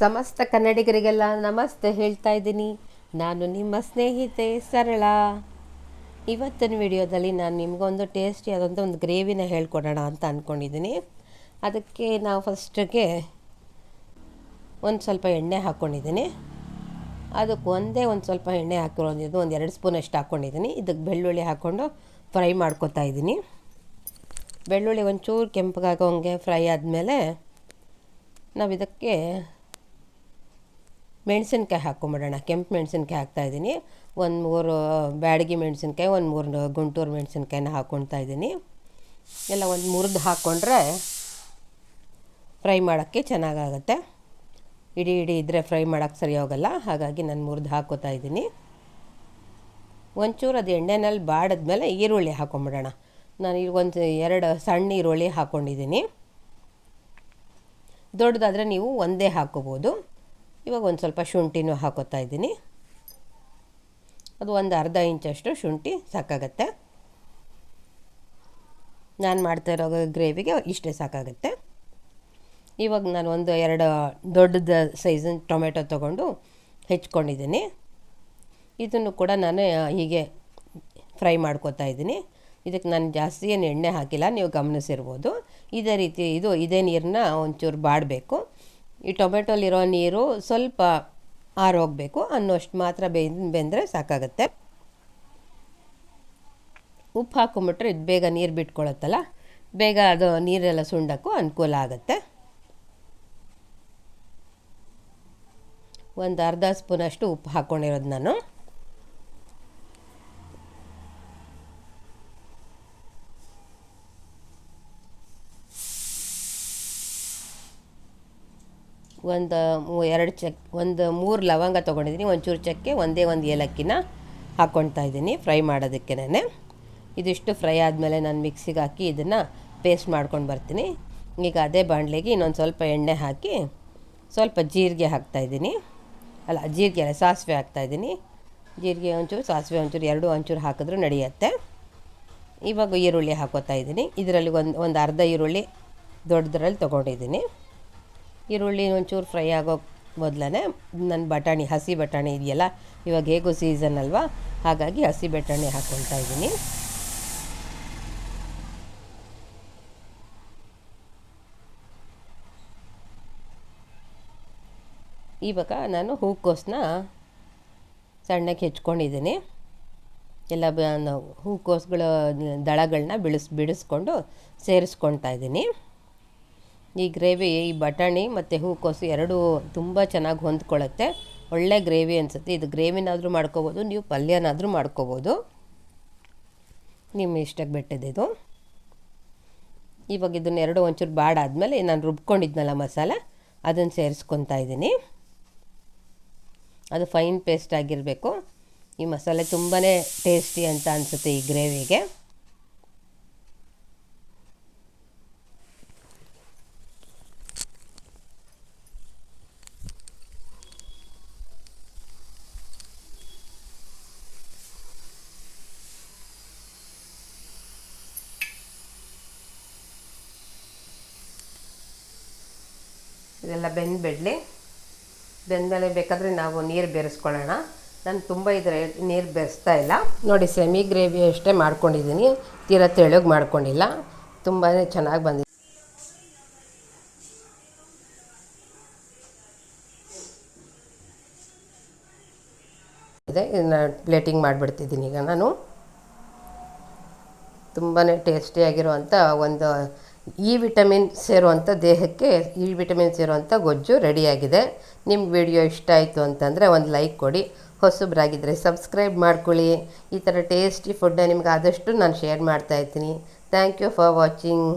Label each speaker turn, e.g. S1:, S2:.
S1: ಸಮಸ್ತ ಕನ್ನಡಿಗರಿಗೆಲ್ಲ ನಮಸ್ತೆ ಹೇಳ್ತಾ ಇದ್ದೀನಿ. ನಾನು ನಿಮ್ಮ ಸ್ನೇಹಿತೆ ಸರಳ. ಇವತ್ತಿನ ವಿಡಿಯೋದಲ್ಲಿ ನಾನು ನಿಮಗೊಂದು ಟೇಸ್ಟಿ ಆದಂಥ ಒಂದು ಗ್ರೇವಿನ ಹೇಳ್ಕೊಡೋಣ ಅಂತ ಅಂದ್ಕೊಂಡಿದ್ದೀನಿ ಅದಕ್ಕೆ ನಾವು ಫಸ್ಟಿಗೆ ಒಂದು ಸ್ವಲ್ಪ ಎಣ್ಣೆ ಹಾಕ್ಕೊಂಡಿದ್ದೀನಿ ಅದಕ್ಕೆ ಒಂದೇ ಒಂದು ಸ್ವಲ್ಪ ಎಣ್ಣೆ ಹಾಕಿರೋದು ಒಂದು ಎರಡು ಸ್ಪೂನ್ ಅಷ್ಟು ಹಾಕ್ಕೊಂಡಿದ್ದೀನಿ ಇದಕ್ಕೆ ಬೆಳ್ಳುಳ್ಳಿ ಹಾಕ್ಕೊಂಡು ಫ್ರೈ ಮಾಡ್ಕೊತಾ ಇದ್ದೀನಿ. ಬೆಳ್ಳುಳ್ಳಿ ಒಂಚೂರು ಕೆಂಪಗಾಗೋಂಗೆ ಫ್ರೈ ಆದಮೇಲೆ ನಾವು ಇದಕ್ಕೆ ಮೆಣಸಿನ್ಕಾಯಿ ಹಾಕ್ಕೊಂಬಿಡೋಣ ಕೆಂಪು ಮೆಣಸಿನ್ಕಾಯಿ ಹಾಕ್ತಾಯಿದ್ದೀನಿ ಒಂದು ಮೂರು ಬ್ಯಾಡಗಿ ಮೆಣಸಿನ್ಕಾಯಿ, ಒಂದು ಮೂರು ಗುಂಟೂರು ಮೆಣಸಿನ್ಕಾಯಿನ ಹಾಕ್ಕೊಳ್ತಾ ಇದ್ದೀನಿ. ಎಲ್ಲ ಒಂದು ಮುರಿದು ಹಾಕ್ಕೊಂಡ್ರೆ ಫ್ರೈ ಮಾಡೋಕ್ಕೆ ಚೆನ್ನಾಗಾಗತ್ತೆ. ಇಡೀ ಇಡೀ ಇದ್ದರೆ ಫ್ರೈ ಮಾಡೋಕ್ಕೆ ಸರಿ ಹೋಗಲ್ಲ. ಹಾಗಾಗಿ ನಾನು ಮುರಿದು ಹಾಕೋತಾ ಇದ್ದೀನಿ. ಒಂಚೂರು ಅದು ಎಣ್ಣೆನಲ್ಲಿ ಬಾಡಿದ್ಮೇಲೆ ಈರುಳ್ಳಿ ಹಾಕೊಂಬಿಡೋಣ. ನಾನು ಈಗ ಒಂದು ಎರಡು ಸಣ್ಣ ಈರುಳ್ಳಿ ಹಾಕ್ಕೊಂಡಿದ್ದೀನಿ ದೊಡ್ಡದಾದರೆ ನೀವು ಒಂದೇ ಹಾಕೋಬೋದು. ಇವಾಗ ಒಂದು ಸ್ವಲ್ಪ ಶುಂಠಿನೂ ಹಾಕೋತಾ ಇದ್ದೀನಿ. ಅದು ಒಂದು ಅರ್ಧ ಇಂಚಷ್ಟು ಶುಂಠಿ ಸಾಕಾಗತ್ತೆ. ನಾನು ಮಾಡ್ತಾ ಇರೋ ಗ್ರೇವಿಗೆ ಇಷ್ಟೇ ಸಾಕಾಗುತ್ತೆ. ಇವಾಗ ನಾನು ಒಂದು ಎರಡು ದೊಡ್ಡದ ಸೈಜಿನ ಟೊಮೆಟೊ ತೊಗೊಂಡು ಹೆಚ್ಕೊಂಡಿದ್ದೀನಿ. ಇದನ್ನು ಕೂಡ ನಾನು ಹೀಗೆ ಫ್ರೈ ಮಾಡ್ಕೋತಾ ಇದ್ದೀನಿ. ಇದಕ್ಕೆ ನಾನು ಜಾಸ್ತಿ ಏನು ಎಣ್ಣೆ ಹಾಕಿಲ್ಲ, ನೀವು ಗಮನಿಸಿರ್ಬೋದು. ಇದೇ ರೀತಿ ಇದು, ಇದೇ ನೀರನ್ನ ಒಂಚೂರು ಬಾಡಬೇಕು. ಈ ಟೊಮೆಟೊಲಿರೋ ನೀರು ಸ್ವಲ್ಪ ಆರೋಗಬೇಕು, ಅನ್ನೋಷ್ಟು ಮಾತ್ರ ಬೆಂದು, ಬೆಂದರೆ ಸಾಕಾಗುತ್ತೆ. ಉಪ್ಪು ಹಾಕೊಂಬಿಟ್ರೆ ಇದು ಬೇಗ ನೀರು ಬಿಟ್ಕೊಳತ್ತಲ್ಲ, ಬೇಗ ಅದು ನೀರೆಲ್ಲ ಸುಂಡಕ್ಕೂ ಅನುಕೂಲ ಆಗುತ್ತೆ. ಒಂದು ಅರ್ಧ ಸ್ಪೂನಷ್ಟು ಉಪ್ಪು ಹಾಕ್ಕೊಂಡಿರೋದು ನಾನು. ಒಂದು ಎರಡು ಚಕ್, ಒಂದು ಮೂರು ಲವಂಗ ತೊಗೊಂಡಿದ್ದೀನಿ. ಒಂಚೂರು ಚಕ್ಕೆ, ಒಂದೇ ಒಂದು ಏಲಕ್ಕಿನ ಹಾಕ್ಕೊಳ್ತಾ ಇದ್ದೀನಿ, ಫ್ರೈ ಮಾಡೋದಕ್ಕೆ ಇದಿಷ್ಟು ಫ್ರೈ ಆದಮೇಲೆ ನಾನು ಮಿಕ್ಸಿಗೆ ಹಾಕಿ ಇದನ್ನು ಪೇಸ್ಟ್ ಮಾಡ್ಕೊಂಡು ಬರ್ತೀನಿ. ಈಗ ಅದೇ ಬಾಣಲೆಗೆ ಇನ್ನೊಂದು ಸ್ವಲ್ಪ ಎಣ್ಣೆ ಹಾಕಿ ಸ್ವಲ್ಪ ಜೀರಿಗೆ ಹಾಕ್ತಾಯಿದ್ದೀನಿ ಅಲ್ಲ, ಜೀರಿಗೆ ಅಲ್ಲ, ಸಾಸಿವೆ ಹಾಕ್ತಾಯಿದ್ದೀನಿ ಜೀರಿಗೆ ಒಂಚೂರು, ಸಾಸಿವೆ ಒಂಚೂರು, ಎರಡು ಒಂಚೂರು ಹಾಕಿದ್ರೂ ನಡೆಯುತ್ತೆ. ಇವಾಗ ಈರುಳ್ಳಿ ಹಾಕೋತಾ ಇದ್ದೀನಿ. ಇದರಲ್ಲಿ ಒಂದು ಒಂದು ಅರ್ಧ ಈರುಳ್ಳಿ ದೊಡ್ಡದ್ರಲ್ಲಿ ತೊಗೊಂಡಿದ್ದೀನಿ. ಈರುಳ್ಳಿ ಒಂಚೂರು ಫ್ರೈ ಆಗೋ ಮೊದಲೇ ನನ್ನ ಬಟಾಣಿ, ಹಸಿ ಬಟಾಣಿ ಇದೆಯಲ್ಲ, ಇವಾಗ ಹೇಗೂ ಸೀಸನ್ ಅಲ್ವಾ? ಹಾಗಾಗಿ ಹಸಿ ಬಟಾಣಿ ಹಾಕ್ಕೊಳ್ತಾ ಇದ್ದೀನಿ. ಇವಾಗ ನಾನು ಹೂಕೋಸನ್ನ ಸಣ್ಣಕ್ಕೆ ಹೆಚ್ಕೊಂಡಿದ್ದೀನಿ. ಎಲ್ಲ ಹೂಕೋಸುಗಳ ದಳಗಳನ್ನ ಬಿಡಿಸ್ ಬಿಡಿಸ್ಕೊಂಡು ಸೇರಿಸ್ಕೊಳ್ತಾ ಇದ್ದೀನಿ. ಈ ಗ್ರೇವಿ, ಈ ಬಟಾಣಿ ಮತ್ತು ಹೂಕೋಸು ಎರಡೂ ತುಂಬ ಚೆನ್ನಾಗಿ ಹೊಂದ್ಕೊಳ್ಳುತ್ತೆ ಒಳ್ಳೆ ಗ್ರೇವಿ ಅನಿಸುತ್ತೆ. ಇದು ಗ್ರೇವಿನಾದರೂ ಮಾಡ್ಕೋಬೋದು, ನೀವು ಪಲ್ಯನಾದರೂ ಮಾಡ್ಕೋಬೋದು. ನಿಮ್ಮ ಇಷ್ಟಕ್ಕೆ ಬಿಟ್ಟಿದ್ದು ಇವಾಗ ಇದನ್ನ ಎರಡು ಒಂಚೂರು ಬಾಡಾದಮೇಲೆ ನಾನು ರುಬ್ಕೊಂಡಿದ್ನಲ್ಲ ಮಸಾಲೆ, ಅದನ್ನು ಸೇರಿಸ್ಕೊತಾ ಇದ್ದೀನಿ. ಅದು ಫೈನ್ ಪೇಸ್ಟ್ ಆಗಿರಬೇಕು. ಈ ಮಸಾಲೆ ತುಂಬಾ ಟೇಸ್ಟಿ ಅಂತ ಅನಿಸುತ್ತೆ ಈ ಗ್ರೇವಿಗೆ. ಇದೆಲ್ಲ ಬೆಂದ್ಬಿಡಲಿ. ಬೆಂದಮೇಲೆ ಬೇಕಾದರೆ ನಾವು ನೀರು ಬೆರೆಸ್ಕೊಳ್ಳೋಣ. ನಾನು ತುಂಬ ಇದ್ರೆ ನೀರು ಬೆರೆಸ್ತಾ ಇಲ್ಲ. ನೋಡಿ ಸೆಮಿ ಗ್ರೇವಿ ಅಷ್ಟೇ ಮಾಡ್ಕೊಂಡಿದ್ದೀನಿ ತೀರ ತೆಳಗೆ ಮಾಡ್ಕೊಂಡಿಲ್ಲ. ತುಂಬಾ ಚೆನ್ನಾಗಿ ಬಂದಿದೆ. ಇದೆ, ಇದನ್ನ ಪ್ಲೇಟಿಂಗ್ ಮಾಡಿಬಿಡ್ತಿದ್ದೀನಿ ಈಗ ನಾನು. ತುಂಬಾ ಟೇಸ್ಟಿಯಾಗಿರುವಂಥ ಒಂದು ಇ ವಿಟಮಿನ್ ಸೇರುವಂಥ ದೇಹಕ್ಕೆ ಇ ವಿಟಮಿನ್ ಸೇರುವಂಥ ಗೊಜ್ಜು ರೆಡಿಯಾಗಿದೆ. ನಿಮ್ಗೆ ವಿಡಿಯೋ ಇಷ್ಟ ಆಯಿತು ಅಂತಂದರೆ ಒಂದು ಲೈಕ್ ಕೊಡಿ. ಹೊಸಬ್ರಾಗಿದ್ದರೆ ಸಬ್ಸ್ಕ್ರೈಬ್ ಮಾಡ್ಕೊಳ್ಳಿ. ಈ ಥರ ಟೇಸ್ಟಿ ಫುಡ್ನ ನಿಮ್ಗೆ ಆದಷ್ಟು ನಾನು ಶೇರ್ ಮಾಡ್ತಾಯಿರ್ತೀನಿ ಥ್ಯಾಂಕ್ ಯು ಫಾರ್ ವಾಚಿಂಗ್.